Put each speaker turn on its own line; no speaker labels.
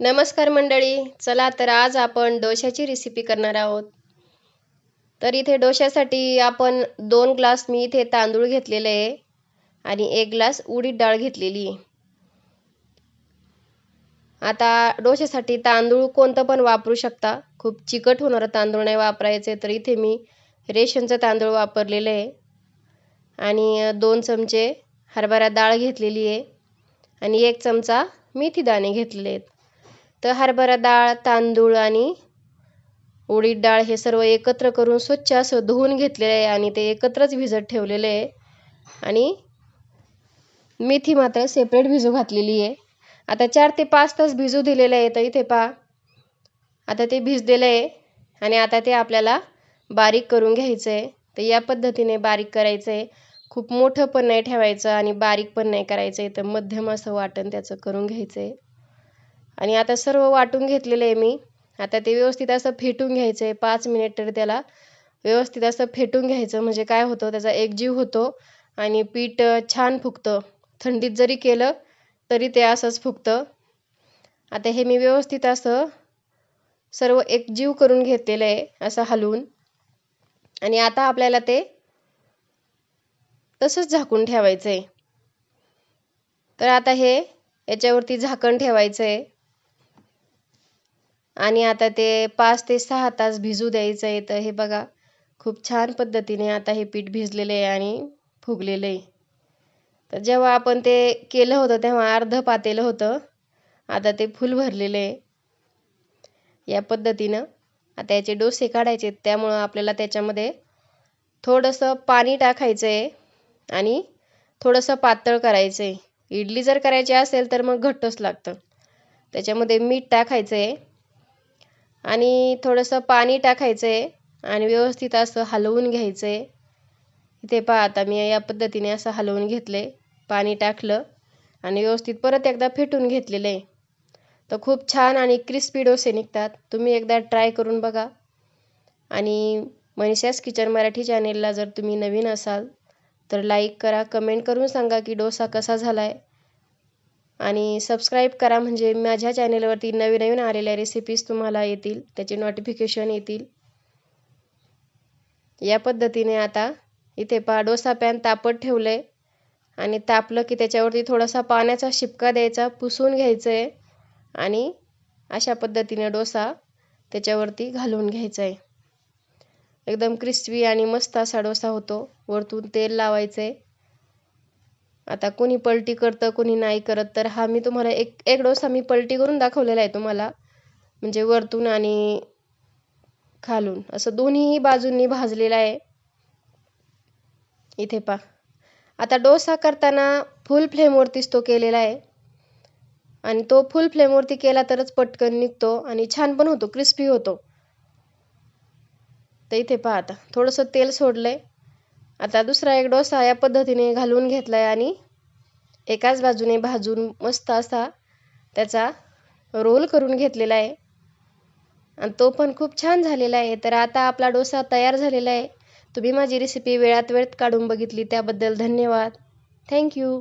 नमस्कार मंडळी चला तर आज आपण डोश्याची रेसिपी करणार आहोत. तर इथे डोश्यासाठी आपण दोन ग्लास मी इथे तांदूळ घेतलेले आहे आणि एक ग्लास उडीद डाळ घेतलेली आहे. आता डोश्यासाठी तांदूळ कोणतं पण वापरू शकता. खूप चिकट होणारं तांदूळ नाही वापरायचे तर इथे मी रेशनचं तांदूळ वापरलेलं आहे. आणि दोन चमचे हरभरा डाळ घेतलेली आहे. आणि एक चमचा मेथी दाणे घेतलेले आहेत. तर हरभरा डाळ तांदूळ आणि उडीद डाळ हे सर्व एकत्र करून स्वच्छ असं धुवून घेतलेलं आहे आणि ते एकत्रच भिजत ठेवलेलं आहे. आणि मेथी मात्र सेपरेट भिजू घातलेली आहे. आता चार ते पाच तास भिजू दिलेलं आहे तर इथे पहा. आता ते भिजलेलं आहे आणि आता ते आपल्याला बारीक करून घ्यायचं आहे. तर या पद्धतीने बारीक करायचं आहे. खूप मोठं पण नाही ठेवायचं आणि बारीक पण नाही करायचं आहे. तर मध्यम असं वाटण त्याचं करून घ्यायचं आहे. आणि आता सर्व वाटून घेतलेलं आहे मी. आता ते व्यवस्थित असं फेटून घ्यायचं आहे पाच मिनिट तर त्याला व्यवस्थित असं फेटून घ्यायचं. म्हणजे काय होतं त्याचा एकजीव होतो आणि पीठ छान फुगतं. थंडीत जरी केलं तरी ते असंच फुगतं. आता हे मी व्यवस्थित असं सर्व एकजीव करून घेतलेलं आहे असं हलवून. आणि आता आपल्याला ते तसंच झाकून ठेवायचं आहे तर आता हे याच्यावरती झाकण ठेवायचं आहे आणि आता ते पाच ते सहा तास भिजू द्यायचं आहे तर हे बघा खूप छान पद्धतीने आता हे पीठ भिजलेलं आहे आणि फुगलेलं आहे. तर जेव्हा आपण ते केलं होतं तेव्हा अर्ध पातेलं होतं. आता ते फुल भरलेलं आहे. या पद्धतीनं आता याचे डोसे काढायचे त्यामुळं आपल्याला त्याच्यामध्ये थोडंसं पाणी टाकायचं आहे आणि थोडंसं पातळ करायचं आहे इडली जर करायची असेल तर मग घट्टच लागतं. त्याच्यामध्ये मीठ टाकायचं आहे आणि थोडंसं पाणी टाकायचं आहे आणि व्यवस्थित असं हलवून घ्यायचं आहे इथे पहा आता मी या पद्धतीने असं हलवून घेतले पाणी टाकलं आणि व्यवस्थित परत एकदा फेटून घेतलेलं आहे तर खूप छान आणि क्रिस्पी डोसे निघतात. तुम्ही एकदा ट्राय करून बघा. आणि मनीषास किचन मराठी चॅनेलला जर तुम्ही नवीन असाल तर लाईक करा कमेंट करून सांगा की डोसा कसा झाला आहे आणि सबस्क्राईब करा म्हणजे माझ्या चॅनेलवरती नवीन नवीन आलेल्या रेसिपीज तुम्हाला येतील त्याचे नोटिफिकेशन येतील. या पद्धतीने आता इथे पहा डोसा पॅन तापत ठेवलं आहे आणि तापलं की त्याच्यावरती थोडासा पाण्याचा शिपका द्यायचा पुसून घ्यायचं आहे आणि अशा पद्धतीने डोसा त्याच्यावरती घालून घ्यायचा आहे एकदम क्रिस्पी आणि मस्त असा डोसा होतो. वरतून तेल लावायचं आहे आता कोणी पलटी करतं कोणी नाही करत तर हा मी तुम्हाला एक एक डोसा मी पलटी करून दाखवलेला आहे तुम्हाला. म्हणजे वरतून आणि खालून. असं दोन्हीही बाजूंनी भाजलेला आहे. इथे पा आता डोसा करताना फुल फ्लेमवरतीच तो केलेला आहे. आणि तो फुल फ्लेमवरती केला तरच पटकन निघतो आणि छान पण होतो क्रिस्पी होतो. तर इथे पहा आता. थोडंसं तेल सोडलं आहे आता दुसरा एक डोसा या पद्धतीने घालून घेतला आहे आणि एकाच बाजूने भाजून मस्त असा त्याचा रोल करून घेतलेला आहे. आणि तो पण खूप छान झालेला आहे. तर आता आपला डोसा तयार झालेला आहे. तुम्ही माझी रेसिपी वेळात वेळेत काढून बघितली त्याबद्दल धन्यवाद. थँक्यू